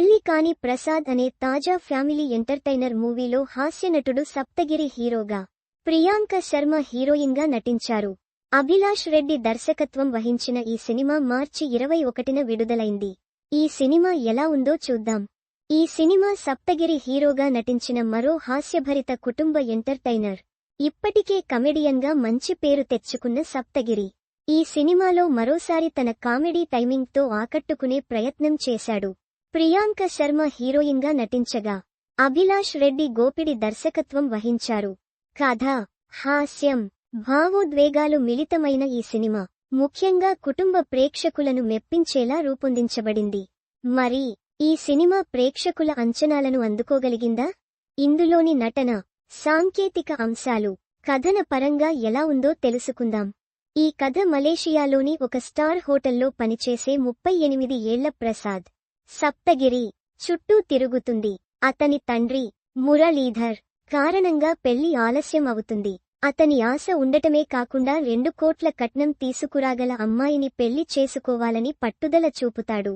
పెళ్ళి కాని ప్రసాద్ అనే తాజా ఫ్యామిలీ ఎంటర్టైనర్ మూవీలో హాస్యనటుడు సప్తగిరి హీరోగా ప్రియాంక శర్మ హీరోయిన్గా నటించారు. అభిలాష్ రెడ్డి దర్శకత్వం వహించిన ఈ సినిమా మార్చి ఇరవై ఒకటిన విడుదలైంది. ఈ సినిమా ఎలా ఉందో చూద్దాం. ఈ సినిమా సప్తగిరి హీరోగా నటించిన మరో హాస్యభరిత కుటుంబ ఎంటర్టైనర్. ఇప్పటికే కమెడియన్గా మంచి పేరు తెచ్చుకున్న సప్తగిరి. ఈ సినిమాలో మరోసారి తన కామెడీ టైమింగ్తో ఆకట్టుకునే ప్రయత్నం చేశాడు. ప్రియాంక శర్మ హీరోయిన్గా నటించగా అభిలాష్ రెడ్డి గోపిడి దర్శకత్వం వహించారు. కథ హాస్యం భావోద్వేగాలు మిళితమైన ఈ సినిమా ముఖ్యంగా కుటుంబ ప్రేక్షకులను మెప్పించేలా రూపొందించబడింది. మరి ఈ సినిమా ప్రేక్షకుల అంచనాలను అందుకోగలిగిందా? ఇందులోని నటన సాంకేతిక అంశాలు కథన పరంగా ఎలా ఉందో తెలుసుకుందాం. ఈ కథ మలేషియాలోని ఒక స్టార్ హోటల్లో పనిచేసే ముప్పై ఎనిమిది ఏళ్ళ ప్రసాద్. సప్తగిరి చుట్టూ తిరుగుతుంది. అతని తండ్రి మురళీధర్ కారణంగా పెళ్ళి ఆలస్యం అవుతుంది అతని ఆశ ఉండటమే కాకుండా రెండు కోట్ల కట్నం తీసుకురాగల అమ్మాయిని పెళ్ళి చేసుకోవాలని పట్టుదల చూపుతాడు.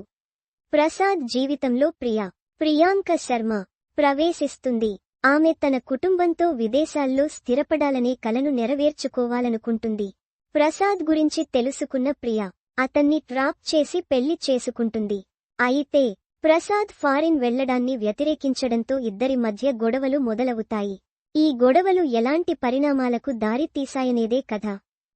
ప్రసాద్ జీవితంలో ప్రియా ప్రియాంక శర్మ ప్రవేశిస్తుంది. ఆమె తన కుటుంబంతో విదేశాల్లో స్థిరపడాలనే కలను నెరవేర్చుకోవాలనుకుంటుంది. ప్రసాద్ గురించి తెలుసుకున్న ప్రియా అతన్ని ట్రాప్ చేసి పెళ్ళి చేసుకుంటుంది. అయితే ప్రసాద్ ఫారిన్ వెళ్ళడాన్ని వ్యతిరేకించడంతో ఇద్దరి మధ్య గొడవలు మొదలవుతాయి. ఈ గొడవలు ఎలాంటి పరిణామాలకు దారితీశాయనేదే కథ.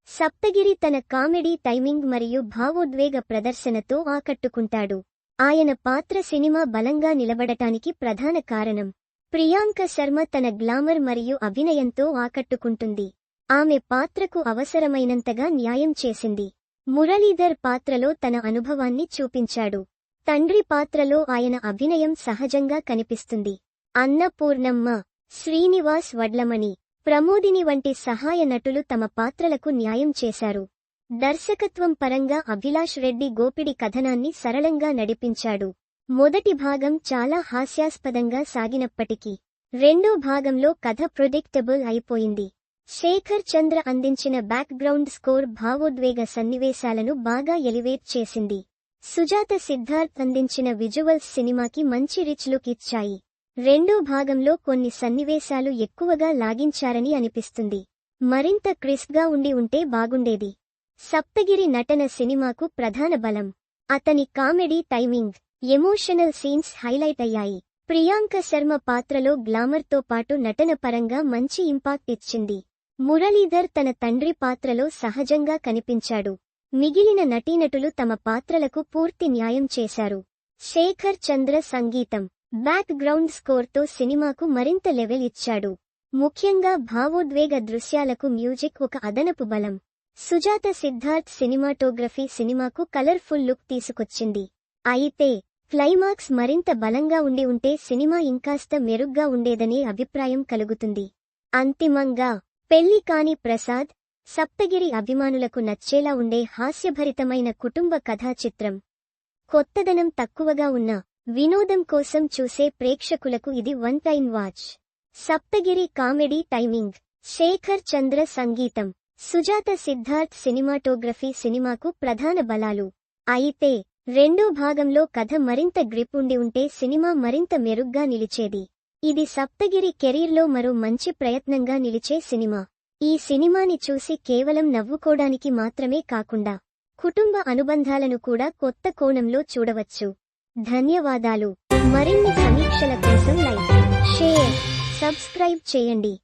సప్తగిరి తన కామెడీ టైమింగ్ మరియు భావోద్వేగ ప్రదర్శనతో ఆకట్టుకుంటాడు. ఆయన పాత్ర సినిమా బలంగా నిలబడటానికి ప్రధాన కారణం. ప్రియాంక శర్మ తన గ్లామర్ మరియు అభినయంతో ఆకట్టుకుంటుంది. ఆమె పాత్రకు అవసరమైనంతగా న్యాయం చేసింది. మురళీధర్ పాత్రలో తన అనుభవాన్ని చూపించాడు. తండ్రి పాత్రలో ఆయన అభినయం సహజంగా కనిపిస్తుంది. అన్నపూర్ణమ్మ శ్రీనివాస్ వడ్లమణి ప్రమోదిని వంటి సహాయ నటులు తమ పాత్రలకు న్యాయం చేశారు. దర్శకత్వం పరంగా అభిలాష్ రెడ్డి గోపిడి కథనాన్ని సరళంగా నడిపించాడు. మొదటి భాగం చాలా హాస్యాస్పదంగా సాగినప్పటికీ రెండో భాగంలో కథ ప్రొడిక్టబుల్ అయిపోయింది. శేఖర్ చంద్ర అందించిన బ్యాక్గ్రౌండ్ స్కోర్ భావోద్వేగ సన్నివేశాలను బాగా ఎలివేట్ చేసింది. సుజాత సిద్ధార్థ్ అందించిన విజువల్స్ సినిమాకి మంచి రిచ్ లుక్ ఇచ్చాయి. రెండో భాగంలో కొన్ని సన్నివేశాలు ఎక్కువగా లాగించారని అనిపిస్తుంది. మరింత క్రిస్ప్గా ఉండి ఉంటే బాగుండేది. సప్తగిరి నటన సినిమాకు ప్రధాన బలం. అతని comedy timing emotional scenes highlight అయ్యాయి. ప్రియాంక శర్మ పాత్రలో గ్లామర్తో పాటు నటన పరంగా మంచి ఇంపాక్ట్ ఇచ్చింది. మురళీధర్ తన తండ్రి పాత్రలో సహజంగా కనిపించాడు. మిగిలిన నటీనటులు తమ పాత్రలకు పూర్తి న్యాయం చేశారు. శేఖర్ చంద్ర సంగీతం బ్యాక్ గ్రౌండ్ స్కోర్తో సినిమాకు మరింత లెవెల్ ఇచ్చాడు. ముఖ్యంగా భావోద్వేగ దృశ్యాలకు మ్యూజిక్ ఒక అదనపు బలం. సుజాత సిద్ధార్థ్ సినిమాటోగ్రఫీ సినిమాకు కలర్ఫుల్ లుక్ తీసుకొచ్చింది. అయితే క్లైమాక్స్ మరింత బలంగా ఉండి ఉంటే సినిమా ఇంకాస్త మెరుగ్గా ఉండేదనే అభిప్రాయం కలుగుతుంది. అంతిమంగా పెళ్ళి కాని ప్రసాద్ సప్తగిరి అభిమానులకు నచ్చేలా ఉండే హాస్యభరితమైన కుటుంబ కథా చిత్రం. కొత్తదనం తక్కువగా ఉన్న వినోదం కోసం చూసే ప్రేక్షకులకు ఇది one time watch. Saptagiri comedy timing. Shekhar Chandra సంగీతం. సుజాత సిద్ధార్థ్ సినిమాటోగ్రఫీ సినిమాకు ప్రధాన బలాలు. అయితే రెండో భాగంలో కథ మరింత గ్రిప్ ఉండి ఉంటే సినిమా మరింత మెరుగ్గా నిలిచేది. ఇది సప్తగిరి కెరీర్లో మరో మంచి ప్రయత్నంగా నిలిచే సినిమా. ఈ సినిమాని చూసి కేవలం నవ్వుకోడానికి మాత్రమే కాకుండా కుటుంబ అనుబంధాలను కూడా కొత్త కోణంలో చూడవచ్చు. ధన్యవాదాలు. మరిన్ని సమీక్షల కోసం లైక్ షేర్ సబ్స్క్రైబ్ చేయండి.